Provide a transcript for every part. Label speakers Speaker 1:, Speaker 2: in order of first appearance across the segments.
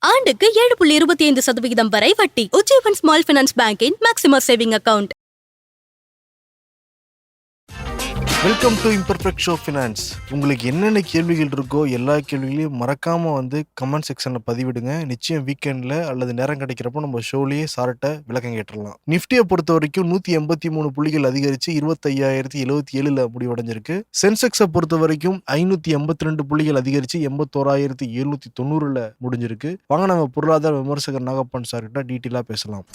Speaker 1: ஆண்டுக்கு ஏழு புள்ளி இருபத்தி ஐந்து சதவிகிதம் வரை வட்டி. Ujjivan small finance பேங்கின் maximum saving account.
Speaker 2: Welcome to imperfect show finance உங்களுக்கு என்னென்ன கேள்விகள் இருக்கோ எல்லா கேள்விகளையும் மறக்காமல் வந்து கமெண்ட் செக்ஷனில் பதிவிடுங்க. நிச்சயம் வீக்கெண்டில் அல்லது நேரம் கிடைக்கிறப்போ நம்ம ஷோலேயே சார்ட்டை விளக்கம் கேட்டுடலாம். நிஃப்டியை பொறுத்த வரைக்கும் நூற்றி எண்பத்தி மூணு புள்ளிகள் அதிகரித்து இருபத்தையாயிரத்தி எழுபத்தி ஏழில் முடிவடைஞ்சிருக்கு. சென்செக்ஸை பொறுத்த வரைக்கும் ஐநூற்றி எண்பத்தி ரெண்டு புள்ளிகள் அதிகரித்து எண்பத்தோராயிரத்தி எழுநூற்றி தொண்ணூறில் முடிஞ்சிருக்கு. வாங்க நம்ம பொருளாதார விமர்சகர் நாகப்பன் சார்கிட்ட டீட்டெயிலாக பேசலாம்.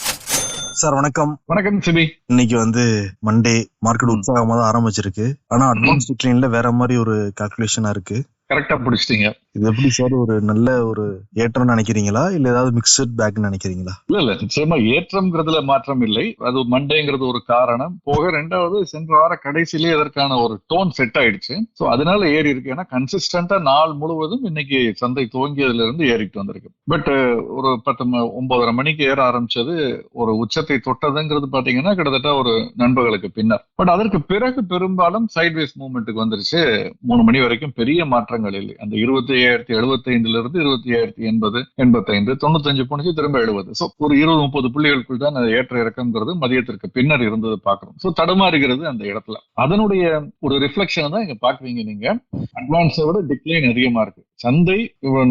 Speaker 2: சார் வணக்கம்.
Speaker 3: வணக்கம் சிபி.
Speaker 2: இன்னைக்கு வந்து மண்டே மார்க்கெட். உற்சாகமா தான் ஆரம்பிச்சிருக்கு. ஆனா அட்வான்ஸ் டிக்ளைன்ல வேற மாதிரி ஒரு கால்குலேஷனா இருக்கு.
Speaker 3: கரெக்டா பிடிச்சிட்டீங்க.
Speaker 2: இது எப்படி சார் ஒரு நல்ல ஒரு ஏற்றம் நினைக்கிறீங்களா? இல்ல ஏதாவது மிக்சட் பேக்னு நினைக்கிறீங்களா?
Speaker 3: இல்ல இல்ல. நிச்சயமா ஏற்றம்ங்கிறதுல மாற்றம் இல்லை. அது மண்டேங்கிறது ஒரு காரணம். போக ரெண்டாவது சென்ற வார கடைசியிலே அதற்கான ஒரு டோன் செட் ஆயிடுச்சு. சோ அதனால ஏறி இருக்கு. ஏன்னா கன்சிஸ்டண்டா நாள் முழுவதும் இன்னைக்கு சந்தை துவங்கியதுல இருந்து ஏறிட்டு வந்திருக்கு. பட் ஒரு பத்து ம- ஒன்பதரை மணிக்கு ஏற ஆரம்பிச்சது ஒரு உச்சத்தை தொட்டதுங்கிறது பாத்தீங்கன்னா கிட்டத்தட்ட ஒரு நண்பர்களுக்கு பின்னர். பட் அதற்கு பிறகு பெரும்பாலும் சைட்வேஸ் மூவ்மெண்ட்டுக்கு வந்துருச்சு. மூணு மணி வரைக்கும் பெரிய மாற்றங்கள் இல்லை. அந்த இருபத்தி ஐயாயிரத்தி எழுபத்தி இருந்து இருபத்தி ஐயாயிரத்தி எண்பது எண்பத்தைந்து தொண்ணூத்தஞ்சு போனுச்சு திரும்ப எழுபது. சோ ஒரு இருபது முப்பது புள்ளிகளுக்குள் தான் அந்த ஏற்ற இறக்கம்ங்கிறது மதியத்திற்கு பின்னர் இருந்தது பாக்குறோம் சோ தடுமாறுகிறது அந்த இடத்துல. அதனுடைய ஒரு ரிஃப்ளெக்ஷன் தான் இங்க பாக்குறீங்க நீங்க. அட்வான்ஸை விட டிக்ளைன் அதிகமா இருக்கு. சந்தை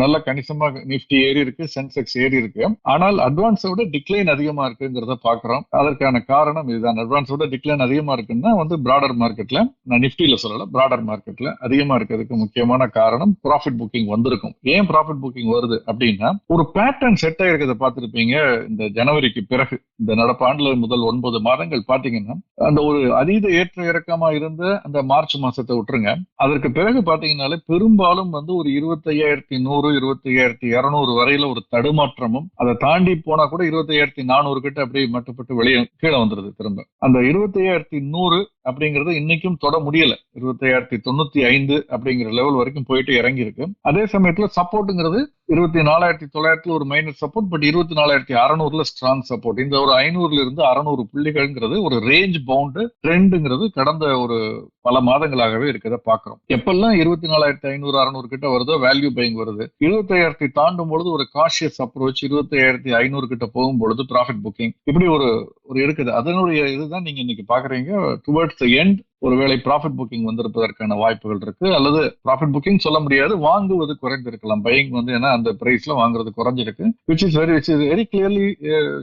Speaker 3: நல்ல கணிசமாக நிப்டி ஏறி இருக்கு சென்செக்ஸ் ஏறி இருக்கு. ஆனால் அட்வான்ஸை விட டிக்ளைன் அதிகமா இருக்குங்கிறத பாக்குறோம். அதற்கான காரணம் இதுதான். அட்வான்ஸோட டிக்ளைன் அதிகமா இருக்குன்னா வந்து பிராடர் மார்க்கெட்ல நான் நிப்டியில சொல்லல பிராடர் மார்க்கெட்ல அதிகமா இருக்கிறதுக்கு முக்கியமான காரணம் ப்ராஃபிட் புக்கிங் வந்திருக்கும். ஏன் ப்ராஃபிட் புக்கிங் வருது அப்படின்னா ஒரு பேட்டர்ன் செட் ஆயிருக்கிறத பார்த்துருப்பீங்க. இந்த ஜனவரிக்கு பிறகு இந்த நடப்பாண்டுல முதல் ஒன்பது மாதங்கள் பாத்தீங்கன்னா அந்த ஒரு அதீத ஏற்ற இறக்கமா இருந்த அந்த மார்ச் மாசத்தை விட்டுருங்க. அதற்கு பிறகு பாத்தீங்கன்னாலே பெரும்பாலும் வந்து ஒரு இருபத்தி இருபத்தையாயிரத்தி நூறு இருபத்தி ஐயாயிரத்தி இருநூறு வரையில ஒரு தடுமாற்றமும் அதை தாண்டி போனா கூட இருபத்தையாயிரத்தி நானூறு கிட்ட அப்படியே மட்டுப்பட்டு வெளியே கீழே வந்துருது திரும்ப. அந்த இருபத்தி ஐயாயிரத்தி நூறு அப்படிங்கறது இன்னைக்கும் தொட முடியல. இருபத்தையாயிரத்தி தொண்ணூத்தி ஐந்து அப்படிங்கிற லெவல் வரைக்கும் போயிட்டு இறங்கி இருக்கு அதே சமயத்துல சப்போர்ட்டுங்கிறது இருபத்தி நாலாயிரத்தி தொள்ளாயிரத்துல ஒரு மைனஸ் சப்போர்ட் பட் இருபத்தி நாலாயிரத்தி அறநூறுல ஸ்ட்ராங் சப்போர்ட் இந்த ஒரு ஐநூறுல இருந்து அறநூறு புள்ளிகள்ங்கிறது ஒரு ரேஞ்ச் பவுண்டு ட்ரெண்டுங்கிறது கடந்த ஒரு பல மாதங்களாகவே இருக்கிறத பாக்குறோம் எப்பெல்லாம் இருபத்தி நாலாயிரத்தி ஐநூறு அறநூறு கிட்ட வருதோ வேல்யூ பைங் வருது. இருபத்தி ஐயாயிரத்தி தாண்டும் பொழுது ஒரு காஷியஸ் அப்ரோச் இருபத்தி ஐயாயிரத்தி ஐநூறு கிட்ட போகும் பொழுது ப்ராஃபிட் புக்கிங் இப்படி ஒரு ஒரு இருக்குது. அதனுடைய இதுதான் நீங்க இன்னைக்கு பாக்குறீங்க டுவர்ட்ஸ் எண்ட் ஒருவேளை ப்ராஃபிட் புக்கிங் வந்திருப்பதற்கான வாய்ப்புகள் இருக்கு அல்லது ப்ராஃபிட் புக்கிங் சொல்ல முடியாது வாங்குவது குறைந்திருக்கலாம். பையிங் வந்து ஏன்னா அந்த பிரைஸ்ல வாங்குறது குறைஞ்சிருக்கு. Which is very which is very clearly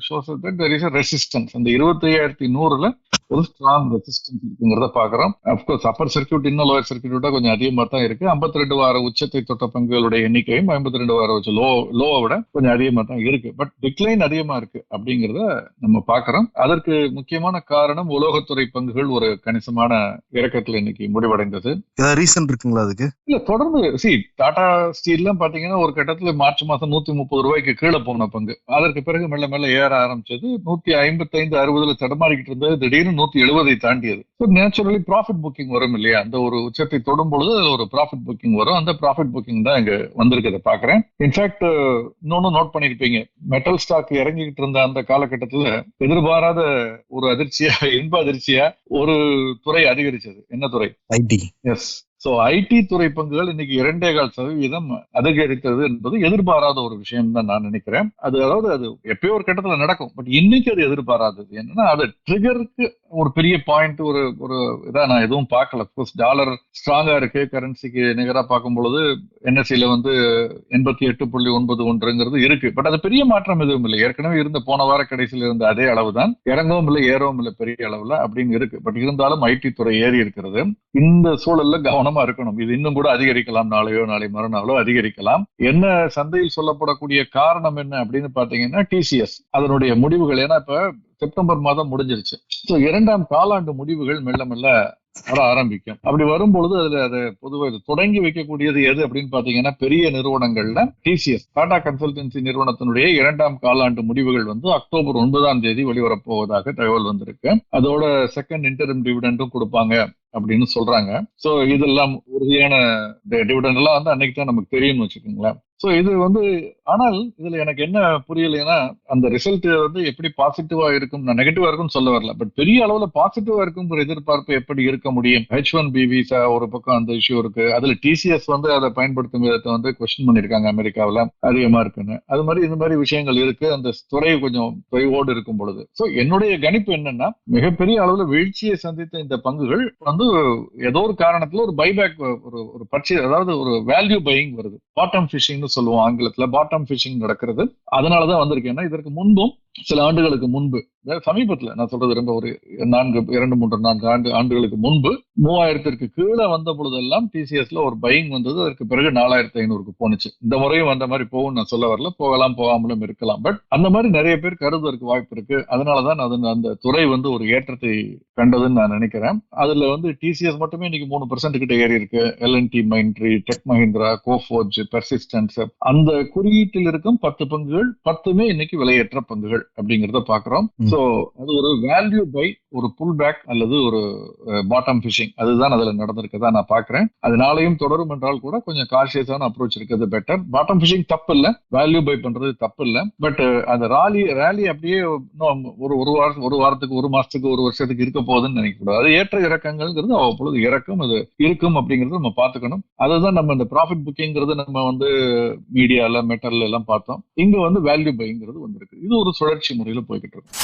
Speaker 3: shows that there is resistance அந்த இருபத்தி ஐயாயிரத்தி நூறுல ஒரு ஸ்ட்ராங் ரெசிஸ்டன்ஸ் இருக்குங்கிறத பாக்குறோம் அப்கோர்ஸ் அப்பர் சர்க்கியூட் இன்னும் லோயர் சர்க்கியூட்டா கொஞ்சம் அதிகமா தான் இருக்கு. 52 ரெண்டு வார உச்சத்தை தொட்ட பங்குகளுடைய எண்ணிக்கையும் 52 ரெண்டு வார உச்ச லோ லோவை விட கொஞ்சம் அதிகமா தான் இருக்கு. பட் டிக்ளைன் அதிகமா இருக்கு அப்படிங்கிறத நம்ம பாக்குறோம் அதற்கு முக்கியமான காரணம் உலோகத்துறை பங்குகள் ஒரு கணிசமான இறக்கத்துல இன்னைக்கு முடிவடைந்தது.
Speaker 2: ரீசன் இருக்குங்களா அதுக்கு?
Speaker 3: இல்ல தொடர்ந்து சி டாடா ஸ்டீல்லாம் பாத்தீங்கன்னா ஒரு கட்டத்துல மார்ச் மாசம் நூத்தி முப்பது ரூபாய்க்கு கீழே போன பங்கு. அதற்கு பிறகு மெல்ல மெல்ல ஏற ஆரம்பிச்சது. நூத்தி ஐம்பத்தி ஐந்து அறுபதுல தடமாறிக்கிட்டு இருந்தது. திடீர்னு நூத்தி எழுபதை தாண்டியது. நேச்சுரலி ப்ராஃபிட் புக்கிங் வரும் இல்லையா? அந்த ஒரு உச்சத்தை தொடும் பொழுது ஒரு ப்ராஃபிட் புக்கிங் வரும். அந்த ப்ராஃபிட் புக்கிங் தான் இங்க வந்திருக்கிறத பாக்குறேன். இன்ஃபேக்ட் இன்னொன்னு நோட் பண்ணிருப்பீங்க. மெட்டல் ஸ்டாக் இறங்கிக்கிட்டு இருந்த அந்த காலகட்டத்துல எதிர்பாராத ஒரு அதிர்ச்சியா இன்ப அதிர்ச்சியா ஒரு துறை அதிகரிச்சது என்ன துறை
Speaker 2: ஐடி
Speaker 3: எஸ் சோ ஐடி துறை பங்குகள் இன்னைக்கு இரண்டே கால் சதவீதம் அதிகரித்தது என்பது எதிர்பாராத ஒரு விஷயம் தான் நான் நினைக்கிறேன். அது அதாவது அது எப்பயோ ஒரு கட்டத்துல நடக்கும். பட் இன்னைக்கு அது எதிர்பாராதது. என்னன்னா அது ட்ரிகருக்கு ஒரு பெரிய பாயிண்ட் ஒரு ஒரு இதா நான் எதுவும் பார்க்கல. டாலர் ஸ்ட்ராங்கா இருக்கு. கரன்சிக்கு நிகரா பார்க்கும் பொழுது என்எஸ்சியில வந்து எண்பத்தி எட்டு புள்ளி ஒன்பது ஒன்றுங்கிறது இருக்கு. பட் அது பெரிய மாற்றம் எதுவும் இல்லை. ஏற்கனவே இருந்த போன வார கடைசியில் இருந்த அதே அளவு தான். இறங்கவும் இல்லை ஏறவும் இல்லை பெரிய அளவுல அப்படின்னு இருக்கு. பட் இருந்தாலும் ஐடி துறை ஏறி இருக்கிறது. இந்த சூழல்ல கவனம் இருக்கணும். இது இன்னும் கூட அதிகரிக்கலாம். நாளையோ நாளை மறுநாளோ அதிகரிக்கலாம். என்ன சந்தையில் சொல்லப்படக்கூடிய காரணம் என்ன அப்படின்னு பாத்தீங்கன்னா டிசிஎஸ் அதனுடைய முடிவுகள். ஏன்னா இப்ப செப்டம்பர் மாதம் முடிஞ்சிருச்சு. ஸோ இரண்டாம் காலாண்டு முடிவுகள் மெல்ல மெல்ல வர ஆரம்பிக்கும். அப்படி வரும்பொழுது அதுல அது பொதுவாக இது தொடங்கி வைக்கக்கூடியது எது அப்படின்னு பாத்தீங்கன்னா பெரிய நிறுவனங்கள்ல டிசிஎஸ் டாடா கன்சல்டன்சி நிறுவனத்தினுடைய இரண்டாம் காலாண்டு முடிவுகள் வந்து அக்டோபர் ஒன்பதாம் தேதி வெளிவரப்போவதாக தகவல் வந்திருக்கு. அதோட செகண்ட் இன்டர்ம் டிவிடெண்டும் கொடுப்பாங்க. அப்படின்னு சொல்றாங்க. சோ இதெல்லாம் உறுதியான டிவிடெண்ட் எல்லாம் வந்து அன்னைக்கு தான் நமக்கு தெரியும்னு வச்சுக்கோங்களேன். ஸோ இது வந்து ஆனால் இதுல எனக்கு என்ன புரியலைன்னா அந்த ரிசல்ட் வந்து எப்படி பாசிட்டிவா இருக்கும் நான் நெகட்டிவா இருக்கும்னு சொல்ல வரல. பட் பெரிய அளவுல பாசிட்டிவா இருக்குங்கிற எதிர்பார்ப்பு எப்படி இருக்க முடியும்? ஹெச் ஒன் பி விசா ஒரு பக்கம் அந்த இஷ்யூ இருக்கு. அதுல டிசிஎஸ் வந்து அதை பயன்படுத்தும் விதத்தை வந்து கொஸ்டின் பண்ணிருக்காங்க அமெரிக்காவில். அதிகமா இருக்குன்னு. அது மாதிரி இந்த மாதிரி விஷயங்கள் இருக்கு. அந்த துறை கொஞ்சம் தொய்வோடு இருக்கும் பொழுது. ஸோ என்னுடைய கணிப்பு என்னன்னா மிகப்பெரிய அளவுல வீழ்ச்சியை சந்தித்த இந்த பங்குகள் வந்து ஏதோ ஒரு காரணத்துல ஒரு பைபேக் ஒரு ஒரு பட்சி அதாவது ஒரு வேல்யூ பையிங் வருது. பாட்டம் ஃபிஷிங்னு சொல்லுவோம் ஆங்கிலத்துல பாட்டம் ஃபிஷிங் நடக்கிறது. அதனாலதான் வந்திருக்கு ஏன்னா இதற்கு முன்பும் சில ஆண்டுகளுக்கு முன்பு சமீபத்துல நான் சொல்றது ரொம்ப ஒரு நான்கு இரண்டு மூன்று நான்கு ஆண்டு ஆண்டுகளுக்கு முன்பு மூவாயிரத்திற்கு கீழே வந்த பொழுதெல்லாம் டிசிஎஸ்ல ஒரு பையிங் வந்தது. அதற்கு பிறகு நாலாயிரத்தி ஐநூறுக்கு போனுச்சு இந்த முறையும் வந்த மாதிரி போகும் நான் சொல்ல வரல. போகலாம் போகாமலும் இருக்கலாம். பட் அந்த மாதிரி நிறைய பேர் கருதுவதற்கு வாய்ப்பு இருக்கு. அதனாலதான் அது அந்த துறை வந்து ஒரு ஏற்றத்தை கண்டதுன்னு நான் நினைக்கிறேன். அதுல வந்து டிசிஎஸ் மட்டுமே இன்னைக்கு மூணு பர்சன்ட் கிட்ட ஏறி இருக்கு. L and T Mindtree Tech Mahindra Coforge Persistence அந்த குறியீட்டில் இருக்கும் பத்து பங்குகள் பத்துமே இன்னைக்கு விலையேற்ற பங்குகள். அப்படிங்கறத பாக்குறோம். சோ அது ஒரு வேல்யூ பை ஒரு புல் பேக் அல்லது ஒரு பாட்டம் ஃபிஷிங் அதுதான் அதுல நடந்திருக்கதா நான் பாக்குறேன். அதனாலையும் தொடரும் என்றால் கூட கொஞ்சம் காஷியஸான அப்ரோச் இருக்கிறது பெட்டர் பாட்டம் ஃபிஷிங் தப்பு இல்ல வேல்யூ பை பண்றது தப்பு இல்ல பட் அந்த ராலி ரேலி அப்படியே ஒரு ஒரு வாரம் ஒரு வாரத்துக்கு ஒரு மாசத்துக்கு ஒரு வருஷத்துக்கு இருக்க போகுதுன்னு நினைக்கக்கூடாது. அது ஏற்ற இறக்கங்கள்ங்கிறது அவ்வப்பொழுது இறக்கும். அது இருக்கும் அப்படிங்கறத நம்ம பாத்துக்கணும் அதுதான் நம்ம இந்த ப்ராஃபிட் புக்கிங்கிறது நம்ம வந்து மீடியால மெட்டல்ல எல்லாம் பார்த்தோம். இங்க வந்து வேல்யூ பைங்கிறது வந்திருக்கு. இது ஒரு சுழற்சி முறையில போய்கிட்டு இருக்கு.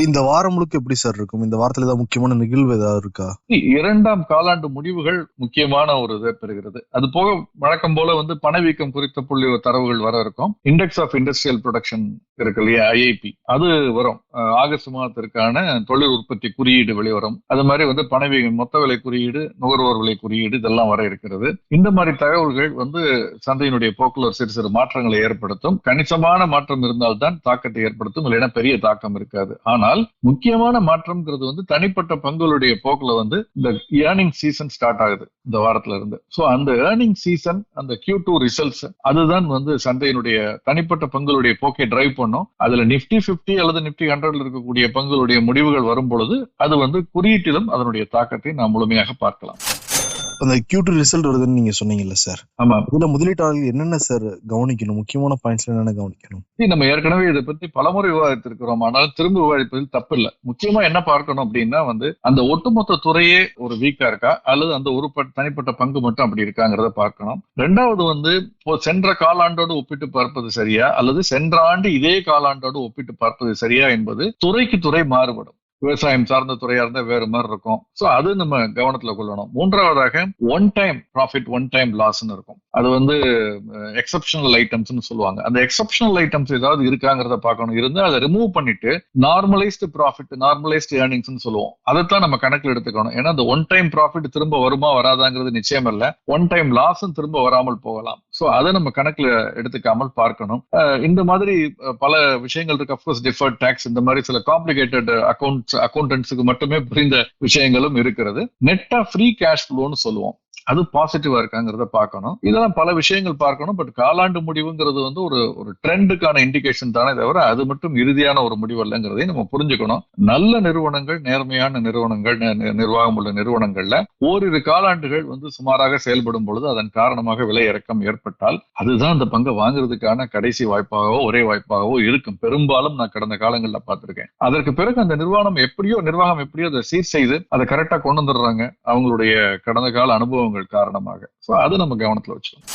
Speaker 2: இந்த வாரம் முழுக்க எப்படி சார் இருக்கும்? இந்த வாரத்துல ஏதாவது முக்கியமான நிகழ்வு ஏதாவது இருக்கா?
Speaker 3: இரண்டாம் காலாண்டு முடிவுகள் முக்கியமான ஒரு இதை பெறுகிறது. அது போக வழக்கம் போல வந்து பணவீக்கம் குறித்த புள்ளி தரவுகள் வர இருக்கும். இண்டெக்ஸ் ஆஃப் இண்டஸ்ட்ரியல் ப்ரொடக்ஷன் இருக்கு இல்லையா? ஐஐபி அது வரும். ஆகஸ்ட் மாதத்திற்கான தொழில் உற்பத்தி குறியீடு வெளிவரும். அது மாதிரி வந்து பணவீகம் மொத்த விலை குறியீடு நுகர்வோர் விலை குறியீடு இதெல்லாம் வர இருக்கிறது. இந்த மாதிரி தகவல்கள் வந்து சந்தையினுடைய போக்குல சிறு சிறு மாற்றங்களை ஏற்படுத்தும். கணிசமான மாற்றம் இருந்தால்தான் தாக்கத்தை ஏற்படுத்தும். இல்லைன்னா பெரிய தாக்கம் இருக்காது. ஆனால் முக்கியமான மாற்றம்ங்கிறது வந்து தனிப்பட்ட பங்குகளுடைய போக்குல வந்து இந்த ஏர்னிங் சீசன் ஸ்டார்ட் ஆகுது இந்த வாரத்துல இருந்து. சோ அந்த ஏர்னிங் சீசன் அந்த கியூ டூ ரிசல்ட்ஸ் அதுதான் வந்து சந்தையினுடைய தனிப்பட்ட பங்குகளுடைய போக்கை டிரைவ் பண்ணும். அதுல நிப்டி 50 அல்லது நிப்டி ஹண்ட்ரட்ல இருக்கக்கூடிய பங்குகளுடைய முடிவுகள் வரும் பொழுது அது வந்து குறியீட்டிலும் அதனுடைய தாக்கத்தை நாம் முழுமையாக பார்க்கலாம்.
Speaker 2: அந்த கியூட் ரிசல்ட் வருதுன்னு நீங்க சொன்னீங்கல்ல சார்
Speaker 3: ஆமா.
Speaker 2: இதுல முதலீட்டாளர்கள் என்னென்ன சார் கவனிக்கணும்? முக்கியமான பாயிண்ட்ஸ்ல என்னென்ன கவனிக்கணும்?
Speaker 3: நம்ம ஏற்கனவே இதை பத்தி பலமுறை விவாதித்திருக்கிறோம். ஆனால் திரும்ப விவாதிப்பதில் தப்பு இல்ல முக்கியமா என்ன பார்க்கணும் அப்படின்னா வந்து அந்த ஒட்டுமொத்த துறையே ஒரு வீக்கா இருக்கா? அல்லது அந்த ஒரு தனிப்பட்ட பங்கு மட்டும் அப்படி இருக்காங்கிறத பார்க்கணும். ரெண்டாவது வந்து சென்ற காலாண்டோடு ஒப்பிட்டு பார்ப்பது சரியா? அல்லது சென்ற ஆண்டு இதே காலாண்டோடு ஒப்பிட்டு பார்ப்பது சரியா என்பது துறைக்கு துறை மாறுபடும். விவசாயம் சார்ந்த துறையா இருந்தா வேற மாதிரி இருக்கும். ஸோ அது நம்ம கவனத்துல கொள்ளணும். மூன்றாவதாக one time profit one time லாஸ்ன்னு இருக்கும். அது வந்து எக்ஸப்ஷனல் ஐட்டம்ஸ்னு சொல்லுவாங்க. அந்த எக்ஸப்ஷனல் ஐட்டம்ஸ் ஏதாவது இருக்காங்கிறத பார்க்கணும். இருந்து அதை ரிமூவ் பண்ணிட்டு நார்மலைஸ்டு ப்ராஃபிட் நார்மலைஸ்டு ஏர்னிங்ஸ்னு சொல்லுவோம். அதைத்தான் நம்ம கணக்கில் எடுத்துக்கணும். ஏன்னா அந்த ஒன் டைம் ப்ராஃபிட் திரும்ப வருமா வராதாங்கிறது நிச்சயம் இல்லை ஒன் டைம் லாஸும் திரும்ப வராமல் போகலாம். ஸோ அதை நம்ம கணக்குல எடுத்துக்காமல் பார்க்கணும். இந்த மாதிரி பல விஷயங்கள் இருக்கு. அப்கோர்ஸ் டிஃபர்ட் டேக்ஸ் இந்த மாதிரி சில காம்ப்ளிகேட்டட் அக்கௌண்ட்ஸ் அக்கௌண்டன்ஸுக்கு மட்டுமே புரிந்த விஷயங்களும் இருக்கிறது. நெட்டா ஃப்ரீ கேஷ் ஃப்ளோன்னு சொல்லுவோம். அது பாசிட்டிவா இருக்காங்கிறத பார்க்கணும். இதெல்லாம் பல விஷயங்கள் பார்க்கணும். பட் காலாண்டு முடிவுங்கிறது வந்து ஒரு ஒரு ட்ரெண்டுக்கான இண்டிகேஷன் தானே தவிர அது மட்டும் இறுதியான ஒரு முடிவு அல்லங்கிறதையும் நம்ம புரிஞ்சுக்கணும். நல்ல நிறுவனங்கள் நேர்மையான நிறுவனங்கள் நிர்வாகம் உள்ள நிறுவனங்கள்ல ஓரிரு காலாண்டுகள் வந்து சுமாராக செயல்படும் பொழுது அதன் காரணமாக விலை இறக்கம் ஏற்பட்டால் அதுதான் அந்த பங்கை வாங்குறதுக்கான கடைசி வாய்ப்பாகவோ ஒரே வாய்ப்பாகவோ இருக்கும். பெரும்பாலும் நான் கடந்த காலங்களில் பார்த்திருக்கேன். அதற்கு பிறகு அந்த நிர்வாகம் எப்படியோ நிர்வாகம் எப்படியோ அதை சீர் செய்து அதை கரெக்டா கொண்டு வந்துடுறாங்க. அவங்களுடைய கடந்த கால அனுபவம் அனுபவங்கள் காரணமாக. ஸோ அதை நம்ம கவனத்துல வச்சுக்கணும்.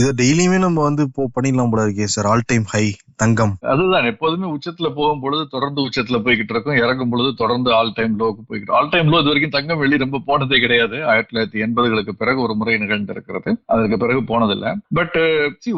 Speaker 2: இதை டெய்லியுமே நம்ம வந்து இப்போ பண்ணிடலாம் போல இருக்கே சார். ஆல் டைம் ஹை தங்கம்.
Speaker 3: அதுதான் எப்போதுமே உச்சத்துல போகும் பொழுது தொடர்ந்து உச்சத்துல போய்கிட்டு இருக்கும். இறங்கும் பொழுது தொடர்ந்து ஆல் டைம் லோக்கு போய்கிட்டு ஆல் டைம் லோ இது வரைக்கும் தங்கம் வெளியே ரொம்ப போனதே கிடையாது. ஆயிரத்தி தொள்ளாயிரத்தி எண்பதுகளுக்கு பிறகு ஒரு முறை நிகழ்ந்திருக்கிறது. அதற்கு பிறகு போனதில்லை. பட்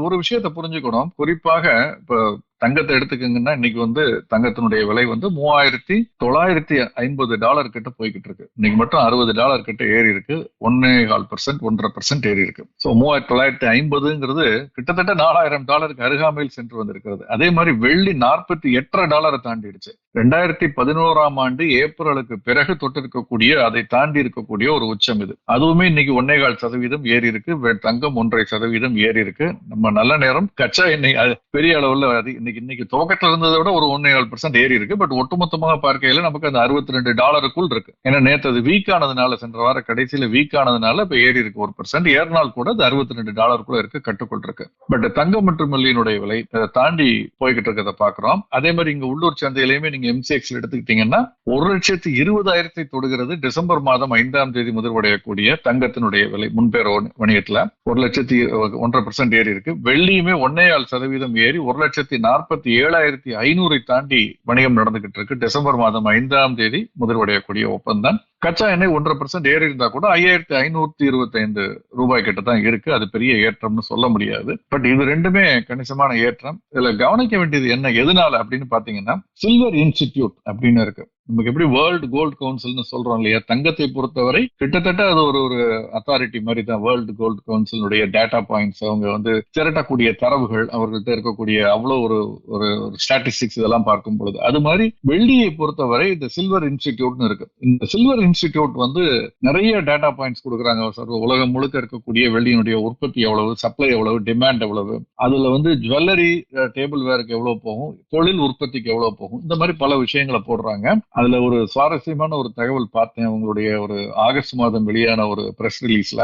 Speaker 3: ஒரு விஷயத்தை புரிஞ்சுக்கணும். குறிப்பாக இப்போ தங்கத்தை எடுத்துக்கங்கன்னா இன்னைக்கு வந்து தங்கத்தினுடைய விலை வந்து மூவாயிரத்தி தொள்ளாயிரத்தி ஐம்பது டாலர் கிட்ட போய்கிட்டு இருக்கு. இன்னைக்கு மட்டும் அறுபது டாலர் கிட்ட ஏறி இருக்கு. ஒன்னே கால் பர்சன்ட் ஒன்றரை பர்சன்ட் ஏறி இருக்கு. ஸோ மூவாயிரத்தி தொள்ளாயிரத்தி ஐம்பதுங்கிறது கிட்டத்தட்ட நாலாயிரம் டாலருக்கு அருகாமையில் சென்று வந்திருக்கிறது. அதே மாதிரி வெள்ளி நாற்பத்தி எட்டரை டாலரை தாண்டிடுச்சு. ரெண்டாயிரத்தி பதினோராம் ஆண்டு ஏப்ரலுக்கு பிறகு தொட்டிருக்கக்கூடிய அதை தாண்டி இருக்கக்கூடிய ஒரு உச்சம் இது. அதுவுமே இன்னைக்கு ஒன்னே கால் சதவீதம் ஏறி இருக்கு. தங்கம் ஒன்றரை சதவீதம் ஏறி இருக்கு. நம்ம நல்ல நேரம். கச்சா எண்ணெய் பெரிய அளவுல அது இன்னைக்கு இன்னைக்கு துவக்கத்துல இருந்ததை விட ஒரு ஒன்னே கால் பர்சன்ட் ஏறி இருக்கு. பட் ஒட்டுமொத்தமாக பார்க்கையில நமக்கு அந்த அறுபத்தி ரெண்டு டாலருக்குள் இருக்கு. ஏன்னா நேத்து அது வீக் ஆனதுனால சென்ற வார கடைசியில வீக் ஆனதுனால இப்ப ஏறி இருக்கு ஒரு பர்சன்ட் ஏறினால் கூட அது அறுபத்தி ரெண்டு டாலருக்குள்ள இருக்கு கட்டுக்குள் இருக்கு. பட் தங்கம் மற்றும் வெள்ளியினுடைய விலை அதை தாண்டி போய்கிட்டு இருக்கிறத பாக்குறோம் அதே மாதிரி இங்க உள்ளூர் சந்தையிலயுமே நீங்க எம்சிஎக்ஸ்ல எடுத்துக்கிட்டீங்கன்னா ஒரு லட்சத்து இருபதாயிரத்தை தொடுகிறது டிசம்பர் மாதம் ஐந்தாம் தேதி முதல்வடையக்கூடிய தங்கத்தினுடைய விலை முன்பேற வணிகத்துல ஒரு லட்சத்தி ஒன்றரை பர்சன்ட் ஏறி இருக்கு. வெள்ளியுமே ஒன்னே ஆள் சதவீதம் ஏறி ஒரு லட்சத்தி நாற்பத்தி ஏழாயிரத்தி ஐநூறை தாண்டி வணிகம் நடந்துகிட்டு இருக்கு டிசம்பர் மாதம் ஐந்தாம் தேதி முதல்வடையக்கூடிய ஒப்பந்தம். கச்சா எண்ணெய் ஒன்றரை பர்சன்ட் ஏறி இருந்தா கூட ஐயாயிரத்தி ஐநூத்தி இருபத்தி ஐந்து ரூபாய் கிட்ட தான் இருக்கு. அது பெரிய ஏற்றம்னு சொல்ல முடியாது. பட் இது ரெண்டுமே கணிசமான ஏற்றம். இதுல கவனிக்க வேண்டியது என்ன? எதனால அப்படின்னு பாத்தீங்கன்னா சில்வர் இன்ஸ்டிடியூட் அப்படின்னு இருக்கு. நமக்கு எப்படி வேர்ல்டு கோல்டு கவுன்சில்னு சொல்றோம் இல்லையா? தங்கத்தை பொறுத்தவரை கிட்டத்தட்ட அது ஒரு ஒரு அத்தாரிட்டி மாதிரி தான் வேர்ல்டு கோல்டு கவுன்சிலுடைய டேட்டா பாயிண்ட்ஸ் அவங்க வந்து திரட்டக்கூடிய தரவுகள் அவர்கள்ட்ட இருக்கக்கூடிய அவ்வளோ ஒரு ஒரு ஸ்டாட்டிஸ்டிக்ஸ் இதெல்லாம் பார்க்கும் பொழுது. அது மாதிரி வெள்ளியை பொறுத்தவரை இந்த சில்வர் இன்ஸ்டிடியூட்னு இருக்கு. இந்த சில்வர் இன்ஸ்டிடியூட் வந்து நிறைய டேட்டா பாயிண்ட்ஸ் கொடுக்குறாங்க. சர்வ உலகம் முழுக்க இருக்கக்கூடிய வெள்ளியினுடைய உற்பத்தி எவ்வளவு சப்ளை எவ்வளவு டிமாண்ட் எவ்வளவு. அதுல வந்து ஜுவல்லரி டேபிள் வேருக்கு எவ்வளவு போகும் தொழில் உற்பத்திக்கு எவ்வளவு போகும். இந்த மாதிரி பல விஷயங்களை போடுறாங்க. அதுல ஒரு சுவாரஸ்யமான ஒரு தகவல் பார்த்தேன். உங்களுடைய ஒரு ஆகஸ்ட் மாதம் வெளியான ஒரு press ரிலீஸ்ல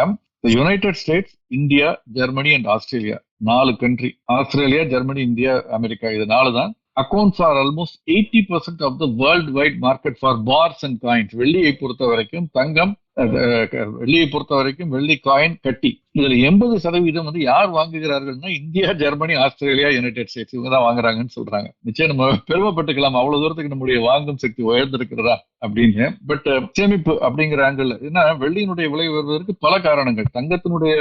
Speaker 3: United States India Germany and Australia நாலு country Australia Germany India America இது நாலு தான். Accounts are almost eighty percent of the world wide market for bars and coins வெள்ளியை பொறுத்த வரைக்கும் தங்கம் வெள்ளியை பொறுத்த வரைக்கும் வெள்ளி காயின் கட்டி. இதுல எண்பது சதவீதம் வந்து யார் வாங்குகிறார்கள்னா India Germany Australia United States இவங்க தான் வாங்குறாங்கன்னு சொல்றாங்க. நிச்சயம் நம்ம பெருமைப்பட்டுக்கலாம். அவ்வளவு தூரத்துக்கு நம்முடைய வாங்கும் சக்தி உயர்ந்திருக்கிறதா அப்படின்னு. பட் சேமிப்பு அப்படிங்கிற ஆங்கிள் ஏன்னா வெள்ளியினுடைய விலை உயர்வதற்கு பல காரணங்கள். தங்கத்தினுடைய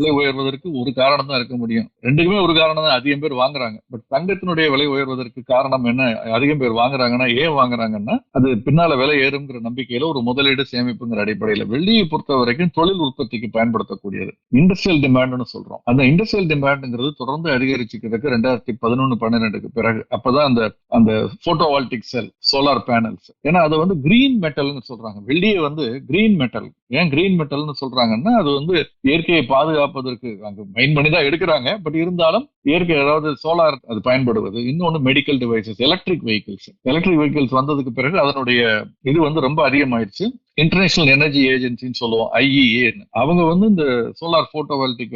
Speaker 3: விலை உயர்வதற்கு ஒரு காரணம் தான் இருக்க முடியும். ரெண்டுக்குமே ஒரு காரணம் தான் அதிகம் பேர் வாங்குறாங்க. பட் தங்கத்தினுடைய விலை உயர்வதற்கு காரணம் என்ன? அதிகம் பேர் வாங்குறாங்கன்னா ஏன் வாங்குறாங்கன்னா அது பின்னால விலை ஏறுங்கிற நம்பிக்கையில ஒரு முதலீடு சேமிப்புங்கிற அடிப்படையில. வெள்ளியை பொறுத்த வரைக்கும் தொழில் உற்பத்திக்கு பயன்படுத்தக்கூடியது. இண்டஸ்ட்ரியல் டிமாண்ட்னு சொல்றோம். அந்த இண்டஸ்ட்ரியல் டிமாண்ட்ங்கிறது தொடர்ந்து அதிகரிச்சுக்கிறதுக்கு ரெண்டாயிரத்தி பதினொன்று பன்னிரெண்டுக்கு பிறகு. அப்பதான் அந்த அந்த போட்டோவால்டிக் செல் சோலார் பேனல்ஸ் ஏன்னா அதை வந்து கிரீன் மெட்டல்னு சொல்றாங்க. வெள்ளியை வந்து கிரீன் மெட்டல் ஏன் கிரீன் மெட்டல்னு சொல்றாங்கன்னா அது வந்து இயற்கையை பாதுகாப்பதற்கு அங்க மைன் பண்ணி தான் எடுக்கிறாங்க. பட் இருந்தாலும் இயற்கை அதாவது சோலார் அது பயன்படுவது. இன்னொன்னு medical devices electric vehicles electric vehicles வந்ததுக்கு பிறகு அதனுடைய இது வந்து ரொம்ப அதிகமாயிருச்சு. இன்டர்நேஷனல் எனர்ஜி ஏஜென்சின்னு சொல்லுவோம் ஐஇஏன்னு அவங்க வந்து இந்த சோலார் போட்டோவால்டிக்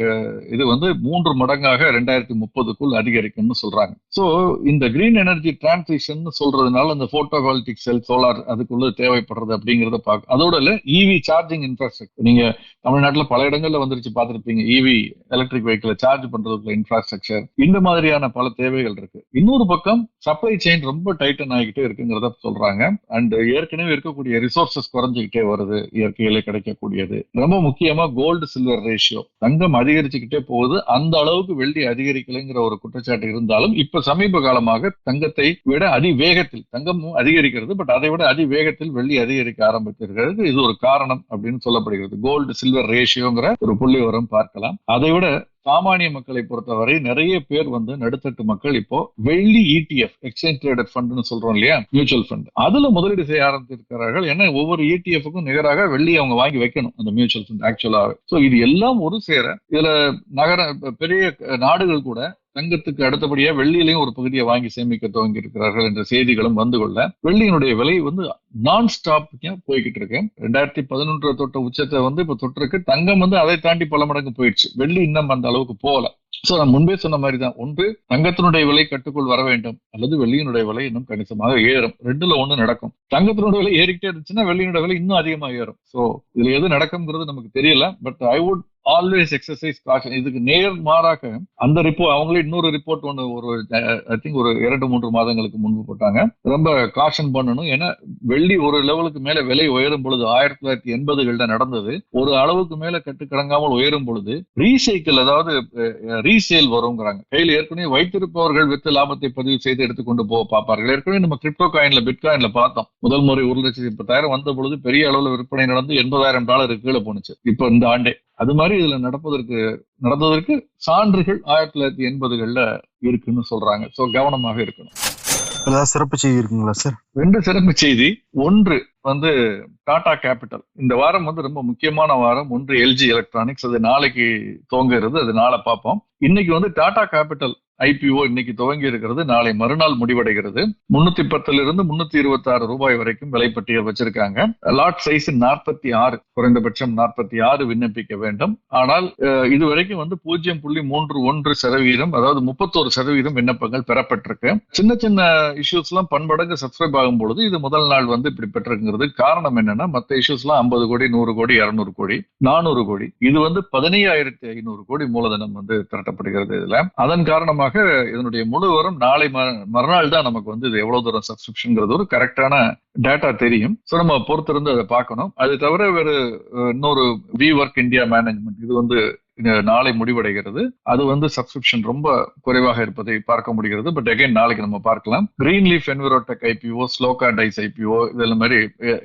Speaker 3: இது வந்து மூன்று மடங்காக ரெண்டாயிரத்தி முப்பதுக்குள் அதிகரிக்கும்னு சொல்றாங்க. ஸோ இந்த கிரீன் எனர்ஜி டிரான்சிஷன் சொல்றதுனால இந்த போட்டோவால்டிக் செல் சோலார் அதுக்குள்ள தேவைப்படுறது அப்படிங்கிறத பார்க்க அதோட இல்லை இவி சார்ஜிங் இன்ஃப்ராஸ்ட்ரக்சர் நீங்க தமிழ்நாட்டில் பல இடங்கள்ல வந்துருச்சு பார்த்துருப்பீங்க. இவி எலக்ட்ரிக் வெஹிக்கிளை சார்ஜ் பண்றதுக்குள்ள இன்ஃப்ராஸ்ட்ரக்சர் இந்த மாதிரியான பல தேவைகள் இருக்கு. இன்னொரு பக்கம் சப்ளை செயின் ரொம்ப டைட்டன் ஆகிக்கிட்டே இருக்குங்கிறத சொல்றாங்க. அண்ட் ஏற்கனவே இருக்கக்கூடிய ரிசோர்சஸ் அதிகரிச்சுக்கிட்டே வருது இயற்கையிலே கிடைக்கக்கூடியது. ரொம்ப முக்கியமா கோல்டு சில்வர் ரேஷியோ தங்கம் அதிகரிச்சுக்கிட்டே போகுது. அந்த அளவுக்கு வெள்ளி அதிகரிக்கலைங்கிற ஒரு குற்றச்சாட்டு இருந்தாலும் இப்ப சமீப காலமாக தங்கத்தை விட அதிவேகத்தில் தங்கமும் அதிகரிக்கிறது பட் அதை விட அதிவேகத்தில் வெள்ளி அதிகரிக்க ஆரம்பித்திருக்கிறது. இது ஒரு காரணம் அப்படின்னு சொல்லப்படுகிறது. கோல்டு சில்வர் ரேஷியோங்கிற ஒரு புள்ளி வரும் பார்க்கலாம். அதை விட சாமானிய மக்களை பொறுத்தவரை நிறைய பேர் வந்து நடுத்தட்டு மக்கள் இப்போ வெள்ளி இடிஎஃப் எக்ஸ்சேஞ்ச் ட்ரேடட் ஃபண்ட்னு சொல்றோம் இல்லையா? மியூச்சுவல் ஃபண்ட் அதுல முதலீடு செய்ய ஆரம்பித்திருக்கிறார்கள். ஏன்னா ஒவ்வொரு இடிஎஃப்க்கும் நிகராக வெள்ளி அவங்க வாங்கி வைக்கணும் அந்த மியூச்சுவல் ஃபண்ட் ஆக்சுவலாக ஸோ இது எல்லாம் ஒரு சேர. இதுல நகர பெரிய நாடுகள் கூட தங்கத்துக்கு அடுத்தபடியா வெள்ளியிலையும் ஒரு பகுதியை வாங்கி சேமிக்க துவங்கி இருக்கிறார்கள் என்ற செய்திகளும் வந்து கொள்ள வெள்ளியினுடைய விலை வந்து நான் ஸ்டாப் போய்கிட்டு இருக்கு. ரெண்டாயிரத்தி பதினொன்று தொட்ட உச்சத்தை வந்து இப்ப தொட்டிருக்கு. தங்கம் வந்து அதை தாண்டி பல மடங்கு போயிடுச்சு. வெள்ளி இன்னும் அந்த அளவுக்கு போகல. சோ நான் முன்பே சொன்ன மாதிரி தான் ஒன்று தங்கத்தினுடைய விலை கட்டுக்குள் வர வேண்டும். அல்லது வெள்ளியினுடைய விலை இன்னும் கணிசமாக ஏறும். ரெண்டுல ஒண்ணு நடக்கும். தங்கத்தினுடைய விலை ஏறிக்கிட்டே இருந்துச்சுன்னா வெள்ளியினுடைய விலை இன்னும் அதிகமா ஏறும். சோ இதுல எது நடக்கும்ங்கிறது நமக்கு தெரியல. But I would always exercise caution இதுக்கு நேர் மாறாக அந்த ரிப்போர்ட் அவங்களே இன்னொரு ரிப்போர்ட் ஒன்று ஒரு ஐ திங்க் ஒரு இரண்டு மூன்று மாதங்களுக்கு முன்பு போட்டாங்க. ரொம்ப காஷன் பண்ணணும். ஏன்னா வெள்ளி ஒரு லெவலுக்கு மேல விலை உயரும் பொழுது ஆயிரத்தி தொள்ளாயிரத்தி எண்பதுகளில் நடந்தது. ஒரு அளவுக்கு மேல கட்டுக்கடங்காமல் உயரும் பொழுது ரீசைக்கிள் அதாவது ரீசேல் வருங்கிறாங்க. கையில் ஏற்கனவே வைத்திருப்பவர்கள் வித்து லாபத்தை பதிவு செய்து எடுத்துக்கொண்டு போக பார்ப்பார்கள். ஏற்கனவே நம்ம கிரிப்டோ காயின்ல பிட்காயின்ல பார்த்தோம். முதல் முறை ஒரு லட்சத்தி பத்தாயிரம் வந்த பொழுது பெரிய அளவில் விற்பனை நடந்து எண்பதாயிரம் டாலர் கீழே போனுச்சு இப்போ இந்த ஆண்டே. அது மாதிரி இதுல நடப்பதற்கு நடந்ததற்கு சான்றுகள் ஆயிரத்தி தொள்ளாயிரத்தி எண்பதுகள்ல இருக்குன்னு சொல்றாங்க. சோ கவனமாக இருக்கணும்.
Speaker 2: ஏதாவது சிறப்பு செய்தி இருக்குங்களா சார்
Speaker 3: ரெண்டு சிறப்பு செய்தி. ஒன்று வந்து டாடா கேபிட்டல் இந்த வாரம் வந்து ரொம்ப முக்கியமான வாரம். ஒன்று எல்ஜி எலக்ட்ரானிக்ஸ் அது நாளைக்கு துவங்குறது அது நாளை பார்ப்போம். இன்னைக்கு வந்து டாடா கேபிட்டல் ஐபிஓ இன்னைக்கு துவங்கி இருக்கிறது. நாளை மறுநாள் முடிவடைகிறது. முன்னூத்தி பத்துல இருந்து முன்னூத்தி இருபத்தி ஆறு ரூபாய் வரைக்கும் விலைப்பட்டியல் வச்சிருக்காங்க. லாட் சைஸ் நாற்பத்தி ஆறு குறைந்தபட்சம் நாற்பத்தி ஆறு விண்ணப்பிக்க வேண்டும். ஆனால் இது வரைக்கும் வந்து பூஜ்ஜியம் புள்ளி மூன்று ஒன்று சதவீதம் அதாவது முப்பத்தோரு சதவீதம் விண்ணப்பங்கள் பெறப்பட்டிருக்கு. சின்ன சின்ன இஷ்யூஸ் எல்லாம் பன்மடங்கு சப்ஸ்கிரைப் ஆகும் பொழுது இது முதல் நாள் வந்து இப்படி பெற்றிருக்கிறது. காரணம் என்னன்னா மத்த இஷ்யூஸ் எல்லாம் ஐம்பது கோடி நூறு கோடி இருநூறு கோடி நானூறு கோடி. இது வந்து பதினையாயிரத்தி ஐநூறு கோடி மூலதனம் வந்து திரட்டப்படுகிறது இதுல. அதன் காரணமாக இதனுடைய முழு வரும் நாளை ம- மறுநாள் தான் நமக்கு வந்து இது எவ்வளவு தூரம் சப்ஸ்கிரிப்ஷன்ங்கிறது ஒரு கரெக்டான டேட்டா தெரியும். ஸோ நம்ம பொறுத்திருந்து அதை பார்க்கணும். அது தவிர வேறு இன்னொரு வி ஒர்க் இந்தியா மேனேஜ்மெண்ட் இது வந்து நாளை முடிவடைகிறது. அது வந்து சப்ஸ்கிரிப்ஷன் ரொம்ப குறைவாக இருப்பதை பார்க்க முடிகிறது. பட் அகைன் நாளைக்கு நம்ம பார்க்கலாம். Green Leaf Envirotech IPO Shloka Dyes IPO இதெல்லாம் மாதிரி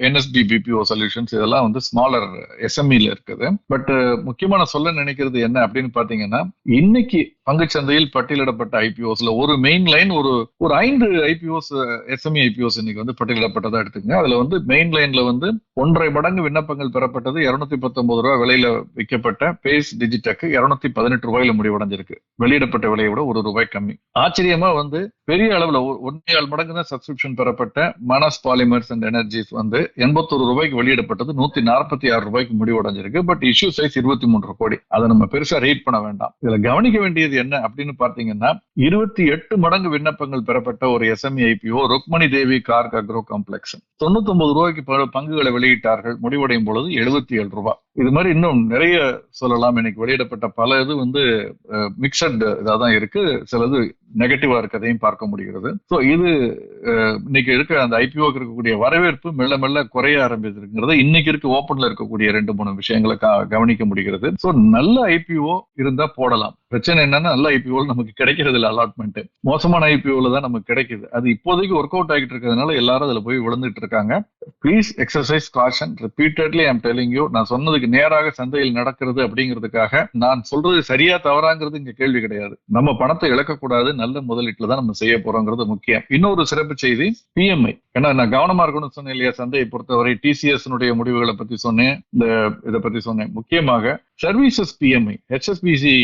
Speaker 3: என்எஸ்பி பிபிஓ சொல்யூஷன்ஸ் இதெல்லாம் வந்து ஸ்மாலர் எஸ்எம்இல இருக்குது. பட் முக்கியமான சொல்ல நினைக்கிறது என்ன அப்படின்னு பாத்தீங்கன்னா இன்னைக்கு பங்குச்சந்தையில் பட்டியலிடப்பட்ட ஐபிஓஸ்ல ஒரு மெயின் லைன் ஒரு ஒரு ஐந்து ஐபிஓஸ் எஸ்எம்இ ஐபிஓஸ் இன்னைக்கு வந்து பட்டியலிடப்பட்டதா எடுத்துங்க அதுல வந்து மெயின் லைன்ல வந்து ஒன்றரை மடங்கு விண்ணப்பங்கள் பெறப்பட்டது இருநூத்தி பத்தொன்பது ரூபாய் விலையில விற்கப்பட்ட பேஸ் டிஜிடெக் இருநூத்தி பதினெட்டு ரூபாயில முடிவடைஞ்சிருக்கு. வெளியிடப்பட்ட விலையை விட ஒரு ரூபாய் கம்மி. ஆச்சரியமா வந்து பெரிய அளவுல ஒ- மடங்கு தான் சப்ஸ்கிரிப்ஷன் பெறப்பட்ட மனஸ் பாலிமர்ஸ் அண்ட் எனர்ஜிஸ் வந்து எண்பத்தொரு ரூபாய்க்கு வெளியிடப்பட்டது. நூத்தி நாற்பத்தி ஆறு ரூபாய்க்கு முடிவடைஞ்சிருக்கு. பட் இஷ்யூ சைஸ் இருபத்தி மூன்று கோடி. அதை நம்ம பெருசா ரீட் பண்ண வேண்டாம். இதுல கவனிக்க வேண்டியது என்ன அப்படின்னு பாத்தீங்கன்னா இருபத்தி எட்டு மடங்கு விண்ணப்பங்கள் பெறப்பட்ட ஒரு SME IPO Rukmani Devi Garg Agro Complex தொண்ணூத்தி ஒன்பது ரூபாய்க்கு பங்குகளை வெளியிட்டார்கள். முடிவடையும் பொழுது எழுபத்தி ஏழு ரூபாய். இது மாதிரி இன்னும் நிறைய சொல்லலாம். இன்னைக்கு வெளியிடப்பட்ட பல இது வந்து மிக்சட் இதாக தான் இருக்கு. சிலது நெகட்டிவா இருக்கதையும் பார்க்க முடிகிறது. ஸோ இது இன்னைக்கு இருக்கிற அந்த ஐபிஓக்கு இருக்கக்கூடிய வரவேற்பு மெல்ல மெல்ல குறைய ஆரம்பிச்சிருக்கிறது இன்னைக்கு இருக்க ஓப்பன்ல இருக்கக்கூடிய ரெண்டு மூணு விஷயங்களை கவனிக்க முடிகிறது. ஸோ நல்ல ஐபிஓ இருந்தா போடலாம். பிரச்சனை என்னன்னா நல்ல ஐபிஓ நமக்கு கிடைக்கிறது இல்லை அலாட்மெண்ட் மோசமான ஐபிஓல தான் நமக்கு கிடைக்குது. அது இப்போதைக்கு ஒர்க் அவுட் ஆகிட்டு இருக்கிறதுனால எல்லாரும் அதுல போய் விழுந்துட்டு இருக்காங்க. Please exercise caution repeatedly I'm telling you நான் சொன்னதுக்கு நேராக சந்தையில் நடக்கிறது அப்படிங்கிறதுக்காக நான் சொல்றது சரியா தவறாங்கிறது இங்க கேள்வி கிடையாது. நம்ம பணத்தை இழக்கக்கூடாது நல்ல முதலீட்டுல தான் நம்ம செய்ய போறோங்கிறது முக்கியம். இன்னொரு சிறப்பு செய்தி பிஎம்ஐ ஏன்னா நான் கவனமா இருக்கணும்னு சொன்னேன் இல்லையா சந்தையை பொறுத்தவரை டிசிஎஸ் முடிவுகளை பத்தி சொன்னேன். இந்த இதை பத்தி சொன்னேன். முக்கியமாக சர்வீசஸ் பிஎம்ஐ ஹெச்எஸ்பிசி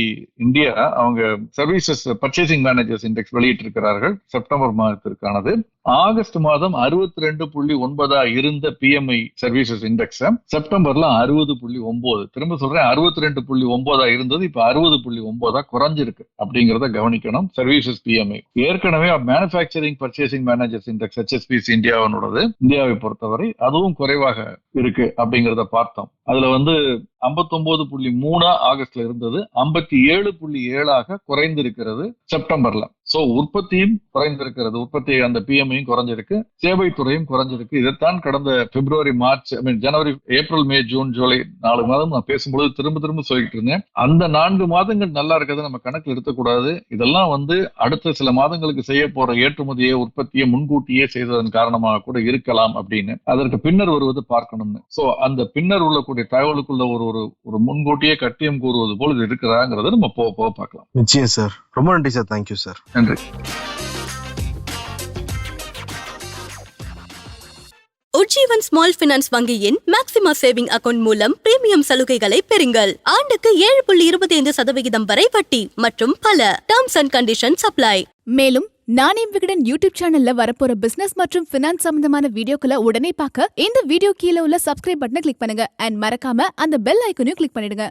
Speaker 3: இந்தியா அவங்க சர்வீசஸ் பர்ச்சேசிங் மேனேஜர்ஸ் இண்டெக்ஸ் வெளியிட்டிருக்கிறார்கள். செப்டம்பர் மாதத்திற்கானது. ஆகஸ்ட் மாதம் அறுபத்தி ரெண்டு புள்ளி ஒன்பதா இருந்த பிஎம்ஐ சர்வீசஸ் இண்டெக்ஸ் செப்டம்பர்ல அறுபது புள்ளி ஒன்பது. திரும்ப சொல்றேன் அறுபத்தி ரெண்டு புள்ளி ஒன்பதா இருந்தது இப்ப அறுபது புள்ளி ஒன்பதா குறைஞ்சிருக்கு அப்படிங்கிறத கவனிக்கணும். சர்வீசஸ் பிஎம்ஐ ஏற்கனவே manufacturing purchasing managers index HSBC இந்தியாவினோடது இந்தியாவை பொறுத்தவரை அதுவும் குறைவாக இருக்கு அப்படிங்கிறத பார்த்தோம். அதுல வந்து 59.3 புள்ளி மூணா ஆகஸ்ட்ல இருந்தது ஐம்பத்தி ஏழு புள்ளி ஏழாக குறைந்திருக்கிறது செப்டம்பர்ல சோ உற்பத்தியும் குறைந்திருக்கிறது. உற்பத்தி அந்த பிஎம்ஐயும் குறைஞ்சிருக்கு. சேவை துறையும் குறைஞ்சிருக்கு. இதைத்தான் கடந்த February March I mean January April May June July நாலு மாதம் நான் பேசும்பொழுது திரும்ப திரும்ப சொல்லிட்டு இருந்தேன். அந்த நான்கு மாதங்கள் நல்லா இருக்கிறத நம்ம கணக்கில் எடுத்துக்கூடாது. இதெல்லாம் வந்து அடுத்த சில மாதங்களுக்கு செய்ய போற ஏற்றுமதியை உற்பத்தியை முன்கூட்டியே செய்ததன் காரணமாக கூட இருக்கலாம் அப்படின்னு. அதற்கு பின்னர் வருவது பார்க்கணும்னு. சோ அந்த பின்னர் உள்ளக்கூடிய தகவலுக்குள்ள ஒரு ஒரு ஒரு முன்கூட்டியே கட்டியம் கூறுவது போல் இது இருக்கிறாங்கிறத நம்ம போக போக பார்க்கலாம்.
Speaker 2: நிச்சயம் சார் ரொம்ப நன்றி சார் தேங்க்யூ சார்
Speaker 3: நன்றி.
Speaker 1: உஜ்ஜீவன் ஸ்மால் பினான்ஸ் வங்கியின் மேக்ஸிமா சேவிங் அக்கவுண்ட் மூலம் பிரீமியம் சலுகைகளை பெறுங்கள். ஆண்டுக்கு ஏழு புள்ளி இருபத்தி ஐந்து சதவிகிதம் வரை வட்டி மற்றும் பல டேர்ம்ஸ் அண்ட் கண்டிஷன் சப்ளை
Speaker 4: மேலும் நானே விகடன் யூடியூப் சேனல்ல வரப்போற பிசினஸ் மற்றும் பினான்ஸ் சம்பந்தமான வீடியோக்களை உடனே பார்க்க இந்த வீடியோ கீழே உள்ள சப்ஸ்கிரைப் பட்டனை கிளிக் பண்ணுங்க. அண்ட் மறக்காம அந்த பெல் ஐக்கனையும் கிளிக் பண்ணிடுங்க.